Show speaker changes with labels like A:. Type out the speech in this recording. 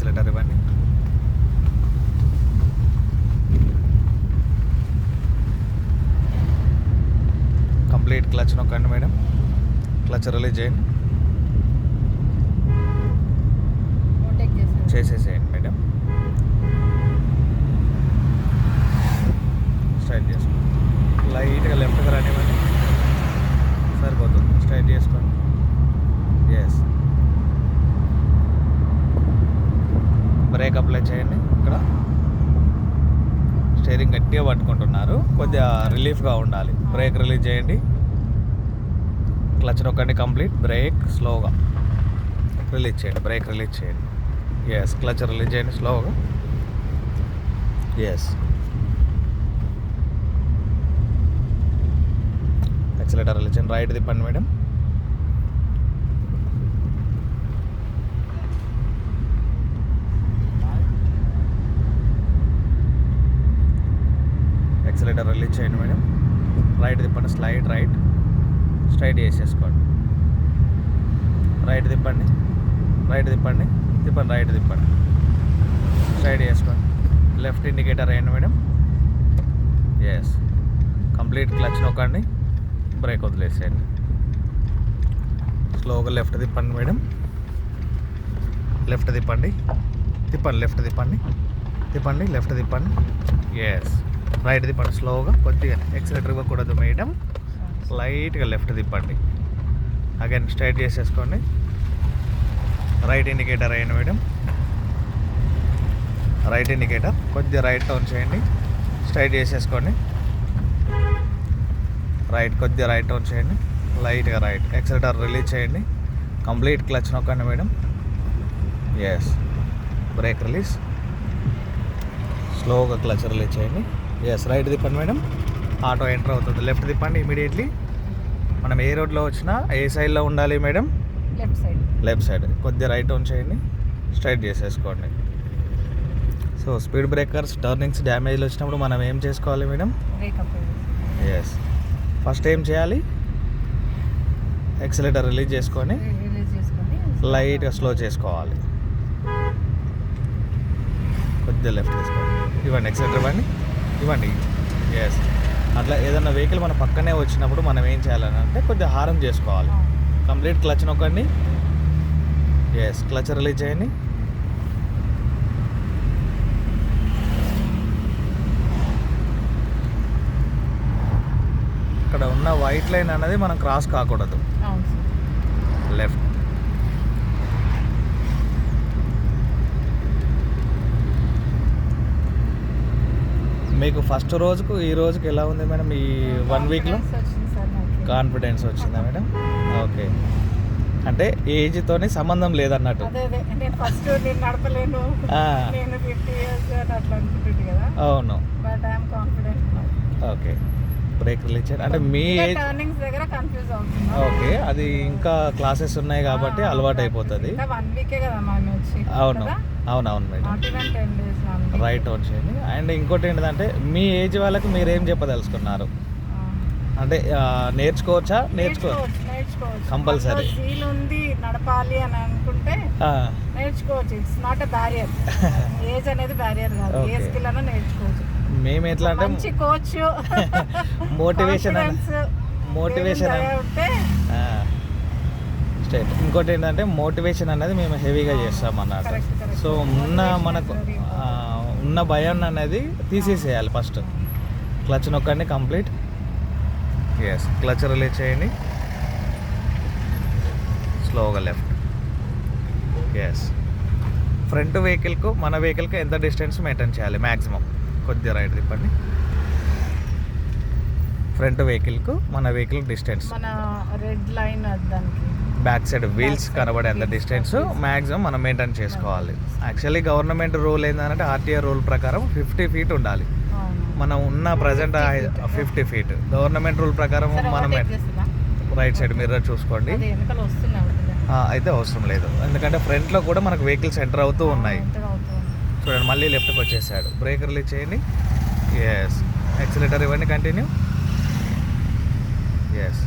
A: Accelerator ఇవ్వండి complete clutch నొక్కండి madam. Clutch release చేయండి. చేసేసేయండి మేడం స్ట్రైట్ చేసుకోండి లైట్గా లెఫ్ట్గా రానివ్వండి సరిపోతుంది స్ట్రైట్ చేసుకోండి ఎస్ బ్రేక్ అప్లై చేయండి. ఇక్కడ స్టీరింగ్ గట్టిగా పట్టుకుంటున్నారు. కొద్దిగా రిలీఫ్గా ఉండాలి. బ్రేక్ రిలీజ్ చేయండి. క్లచ్ నొక్కండి కంప్లీట్. బ్రేక్ స్లోగా రిలీజ్ చేయండి. బ్రేక్ రిలీజ్ చేయండి. ఎస్ క్లచ్ రిలీజ్ చేయండి స్లోగా. ఎస్ యాక్సిలేటర్ రిలీజ్ చేయండి. రైట్ తిప్పండి మేడం. యాక్సిలేటర్ రిలీజ్ చేయండి మేడం. రైట్ తిప్పండి స్లైడ్ రైట్. స్ట్రైట్ చేసేసుకోండి. రైట్ తిప్పండి రైట్ తిప్పండి తిప్పండి రైట్ తిప్పండి. స్ట్రైట్ చేసుకోండి. లెఫ్ట్ ఇండికేటర్ వేయండి మేడం. ఎస్ కంప్లీట్ క్లచ్ నొక్కండి బ్రేక్ వదిలేసేయండి. స్లోగా లెఫ్ట్ తిప్పండి మేడం. లెఫ్ట్ తిప్పండి తిప్పండి లెఫ్ట్ తిప్పండి తిప్పండి లెఫ్ట్ తిప్పండి. ఎస్ రైట్ తిప్పండి స్లోగా కొద్దిగా ఎక్సలేటర్ ఇవ్వకూడదు మేడం లైట్గా లెఫ్ట్ తిప్పండి. అగైన్ స్ట్రైట్ చేసేసుకోండి. రైట్ ఇండికేటర్ అయ్యండి మేడం. రైట్ ఇండికేటర్ కొద్దిగా రైట్ టర్న్ చేయండి. స్ట్రైట్ చేసేసుకోండి. రైట్ కొద్దిగా రైట్ టర్న్ చేయండి. లైట్గా రైట్ ఎక్సలేటర్ రిలీజ్ చేయండి. కంప్లీట్ క్లచ్ నొక్కండి మేడం. ఎస్ బ్రేక్ రిలీజ్ స్లోగా క్లచ్ రిలీజ్ చేయండి. ఎస్ రైట్ తిప్పండి మేడం. ఆటో ఎంటర్ అవుతుంది. లెఫ్ట్ తిప్పండి ఇమీడియట్లీ మనం ఏ రోడ్లో వచ్చినా ఏ సైడ్లో ఉండాలి madam?
B: Left side
A: left side కొద్దిగా రైట్ టర్న్ చేయండి. స్ట్రైట్ చేసేసుకోండి. సో స్పీడ్ బ్రేకర్స్ టర్నింగ్స్ డ్యామేజ్లు వచ్చినప్పుడు మనం ఏం చేసుకోవాలి మేడం? ఎస్ ఫస్ట్ ఏం చేయాలి? ఎక్సలేటర్ రిలీజ్ చేసుకొని
B: రిలీజ్ చేసుకొని
A: లైట్గా స్లో చేసుకోవాలి. కొద్దిగా లెఫ్ట్ తీసుకోండి. ఇవ్వండి ఎక్సలేటర్ ఇవ్వండి. ఇవ్వండి. ఎస్ అట్లా ఏదైనా వెహికల్ మన పక్కనే వచ్చినప్పుడు మనం ఏం చేయాలని అంటే కొద్దిగా హారం చేసుకోవాలి. కంప్లీట్ క్లచ్ నొక్కండి. ఎస్ క్లచ్ రిలీజ్ చేయండి. ఇక్కడ ఉన్న వైట్ లైన్ అనేది మనం క్రాస్ కాకూడదు
B: అవును సార్
A: లెఫ్ట్ మీకు ఫస్ట్ రోజుకు ఈ రోజుకి ఎలా ఉంది మేడం ఈ వన్ వీక్లో. కాన్ఫిడెన్స్ వచ్చిందా మేడం? ఓకే అంటే ఏజ్తోని సంబంధం లేదన్నట్టు. అవును. ఓకే బ్రేక్ రిలీజ్ చేయండి అంటే మీ ఏజ్
B: టర్నింగ్స్ దగ్గర కన్ఫ్యూజ్ అవుతున్నా
A: ఓకే అది ఇంకా క్లాసెస్ ఉన్నాయి కాబట్టి అలవాటు అయిపోతుంది
B: ఇంకా వన్ వీకే కదా మనం వచ్చి
A: అవును అవునవును మేడం రైట్ ఆన్ చేయండి. అండ్ ఇంకోటి ఏంటంటే మీ ఏజ్ వాళ్ళకి మీరు ఏం చెప్పదలుచుకున్నారు అంటే నేర్చుకోవచ్చా? నేర్చుకోవచ్చు
B: ఉంది నడపాలి అని అనుకుంటే నేర్చుకోవచ్చు. It's not a barrier age అనేది బ్యారియర్ కాదు. ఏ. స్కిల్ అన్నా నేర్చుకోవచ్చు.
A: మేము ఎట్లా అంటే
B: మంచి కోచ్
A: మోటివేషన్ మోటివేషన్
B: ఉంటే
A: స్టేట్ ఇంకోటి ఏంటంటే మోటివేషన్ అనేది మేము హెవీగా చేస్తాం అన్నట్టు. సో ఉన్న మనకు ఉన్న భయం అనేది తీసేసేయాలి ఫస్ట్ క్లచ్ నొక్కండి కంప్లీట్ ఎస్ క్లచ్ రిలీజ్ చేయండి. స్లోగా లెఫ్ట్ ఎస్ ఫ్రంట్ వెహికల్కు మన వెహికల్కి ఎంత డిస్టెన్స్ మెయింటైన్ చేయాలి? మ్యాక్సిమం కొద్దిగా రైట్ తిప్పండి. ఫ్రంట్ వెహికల్కు మన vehicle distance
B: red line
A: back side wheels కనబడేంత
B: wheels,
A: distance. Maximum మనం మెయింటైన్ చేసుకోవాలి. యాక్చువల్లీ గవర్నమెంట్ రూల్ ఏంటంటే ఆర్టీఆర్ రూల్ ప్రకారం ఫిఫ్టీ ఫీట్ ఉండాలి. మనం ఉన్న present
B: 50 feet.
A: Fifty feet government rule ప్రకారం మనం? రైట్ సైడ్ మిర్రర్ చూసుకోండి. అయితే అవసరం లేదు. ఎందుకంటే ఫ్రంట్లో కూడా మనకు వెహికల్స్ ఎంటర్ అవుతూ ఉన్నాయి. చూడండి మళ్ళీ లెఫ్ట్కి వచ్చేసాడు. బ్రేక్ రిలీజ్ చేయండి. ఎస్ యాక్సిలేటర్ ఇవ్వండి కంటిన్యూ ఎస్